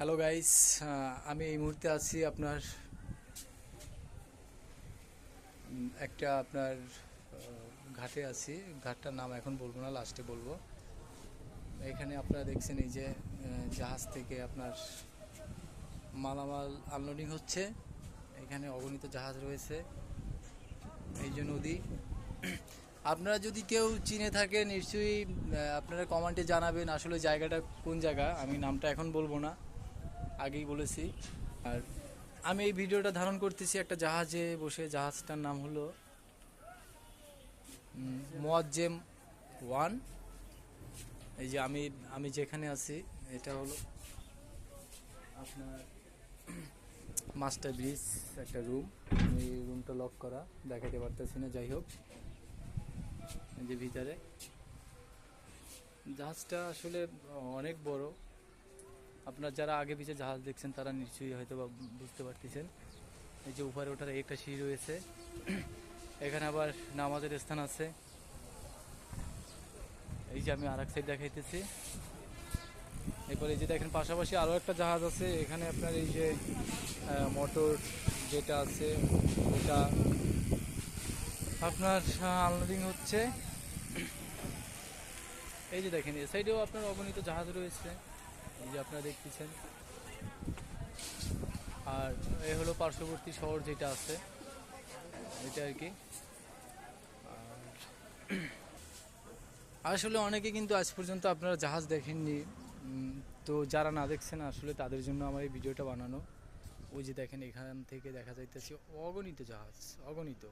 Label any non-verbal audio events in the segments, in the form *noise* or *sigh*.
Hello guys আমি এই মুহূর্তে আছি আপনার একটা আপনার ঘাটে আছি। ঘাটটার নাম এখন বলব না লাস্টে বলব। এখানে আপনারা দেখছেন এই যে জাহাজ থেকে আপনার মালামাল আনলোডিং হচ্ছে। এখানে অগণিত জাহাজ রয়েছে, এই যে নদী। আপনারা যদি কেউ চিনে থাকে নিশ্চয়ই আপনারা কমেন্টে জানাবেন আসলে জায়গাটা কোন জায়গা, আমি নামটা এখন বলব না। আগেই বলেছি। আর আমি এই ভিডিওটা ধারণ করতেছি একটা জাহাজে বসে। জাহাজটার নাম হলো মোয়াজ্জেম ওয়ান। এই যে আমি আমি যেখানে আছি, এটা হলো আপনার মাস্টার ব্রিজ, একটা রুম। এই রুমটা লক করা, দেখাতে পারতেছি না, যাই হোক। এই যে ভিতরে। জাহাজটা আসলে অনেক বড়। আপনার যারা আগে পিছে জাহাজ দেখছেন, তারা নিশ্চয়ই হয়তো বা বুঝতে পারতেছেন। এই যে উপরে ওঠার একটা সিঁড়ি রয়েছে। এখানে আবার নামাজের স্থান আছে। এই যে আমি আর এক সাইড দেখাইতেছি। এরপর এই যে দেখেন, পাশাপাশি আরও একটা জাহাজ আছে। এখানে আপনার এই যে মোটর যেটা আছে, ওটা আপনার আনলোডিং হচ্ছে। এই যে দেখেন, এ সাইডেও আপনার অগণিত জাহাজ রয়েছে। এই যে আপনারা দেখতেছেন। আর এ হলো পার্শ্ববর্তী শহর যেটা আছে, এটা আর কি। আসলে অনেকে কিন্তু আজ পর্যন্ত আপনারা জাহাজ দেখেননি। তো যারা না দেখছেন, আসলে তাদের জন্য আমার এই ভিডিওটা বানানো। ওই যে দেখেন, এখান থেকে দেখা যাইতেছে অগণিত জাহাজ, অগণিত।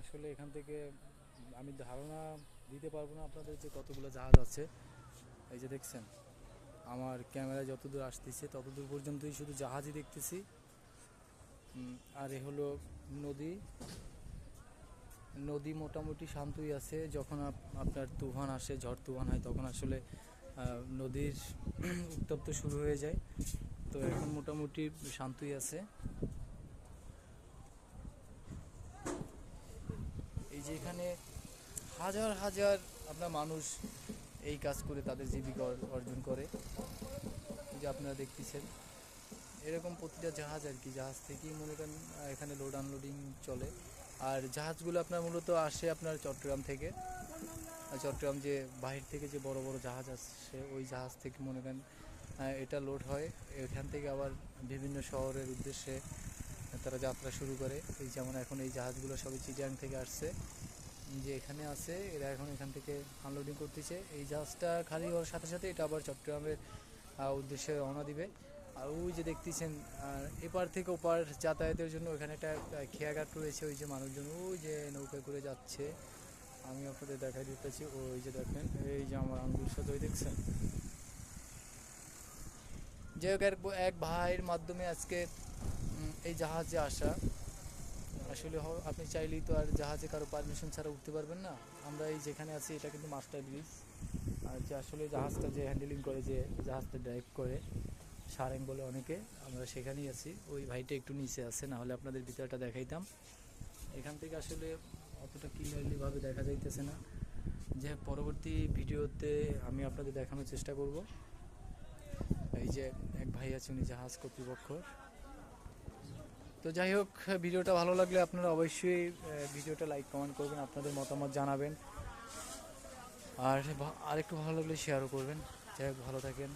আসলে এখান থেকে আমি ধারণা দিতে পারব না আপনাদের যে কতগুলো জাহাজ আছে। এই যে দেখছেন, আমার ক্যামেরা যতদূর আসতেছে, ততদূর পর্যন্তই শুধু জাহাজই দেখতেছি। আর এ হলো নদী। নদী মোটামুটি শান্তই আছে, যখন আপনার তুফান আসে, ঝড় তুফান হয়, তখন আসলে নদীর *clears throat* উত্তপ্ত শুরু হয়ে যায়। তো এখন মোটামুটি শান্তই আছে। এই যে এখানে হাজার হাজার আপনার মানুষ এই কাজ করে তাদের জীবিকা অর্জন করে। যে আপনারা দেখতেছেন, এরকম প্রতিটা জাহাজ আর কি, জাহাজ থেকেই মনে করেন এখানে লোড আনলোডিং চলে। আর জাহাজগুলো আপনার মূলত আসে আপনার চট্টগ্রাম থেকে। চট্টগ্রাম যে বাহির থেকে যে বড় বড় জাহাজ আসে ওই জাহাজ থেকে মনে করেন এটা লোড হয়। এখান থেকে আবার বিভিন্ন শহরের উদ্দেশ্যে তারা যাত্রা শুরু করে। এই যেমন এখন এই জাহাজগুলো সবই চিটিয়াং থেকে আসছে। যে এখানে আছে, এরা এখন এখান থেকে আনলোডিং করতেছে। এই জাহাজটা খালি হওয়ার সাথে সাথে এটা আবার চট্টগ্রামের উদ্দেশ্যে রওনা দিবে। আর ওই যে দেখতেছেন এপার থেকে ওপার যাতায়াতের জন্য ওখানে একটা খেয়াঘাট রয়েছে, ওই যে মানুষজন ওই যে নৌকা করে যাচ্ছে। আমি আপনাদের দেখাই দিতেছি, ওই যে দেখেন, এই যে আমার আঙ্গুল সাথে ওই দেখছেন? যে হোক, এক ভাইয়ের মাধ্যমে আজকে এই জাহাজে আসা। আসলে আপনি চাইলেই তো আর জাহাজে কারও পারমিশন ছাড়া উঠতে পারবেন না। আমরা এই যেখানে আছি, এটা কিন্তু মাস্টার ব্রিজ আর যে আসলে জাহাজটা যে হ্যান্ডেলিং করে, যে জাহাজটা ড্রাইভ করে, সারেং বলে অনেকে, আমরা সেখানেই আছি। ওই ভাইটা একটু নিচে আছে, না হলে আপনাদের ভিতরটা দেখাইতাম। এখান থেকে আসলে অতটা ক্লিয়ারলিভাবে দেখা যাইতেছে না। যে পরবর্তী ভিডিওতে আমি আপনাদের দেখানোর চেষ্টা করব। এই যে এক ভাই আছে, উনি জাহাজ কর্তৃপক্ষ। তো যাই হোক, ভিডিওটা ভালো লাগলে আপনারা অবশ্যই ভিডিওটা লাইক, কমেন্ট করবেন, আপনাদের মতামত জানাবেন। আর আরেকটু ভালো লাগলে শেয়ারও করবেন। যাই হোক, ভালো থাকেন।